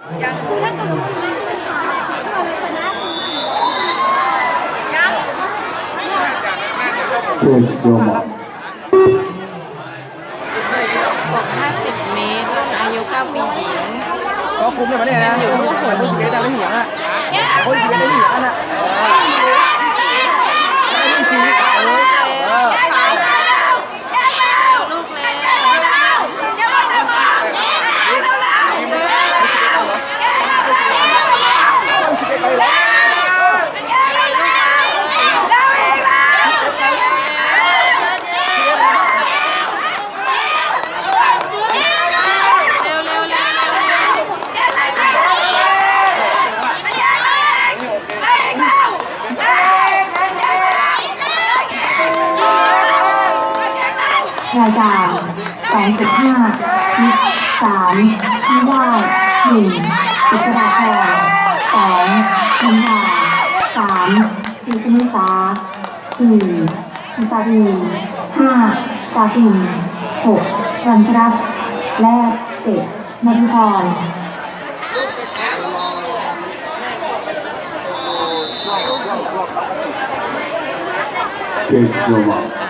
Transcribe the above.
ยังยังเชิญโยมบอกกบ50 เมตรรุ่นอายุ9ปีหญิง ก็คุ้มเลยมันเนี่ยนะอยู่ลูกหนคนเสียใจไม่เหียงอะ คนเสีย รายการาม3ที่ได้1 คันธาสามพิษณุสาสี่พิซาดีห้าสาฟินหกรัญชรัตและเจ็ดนภิพรเชิญโยมบอก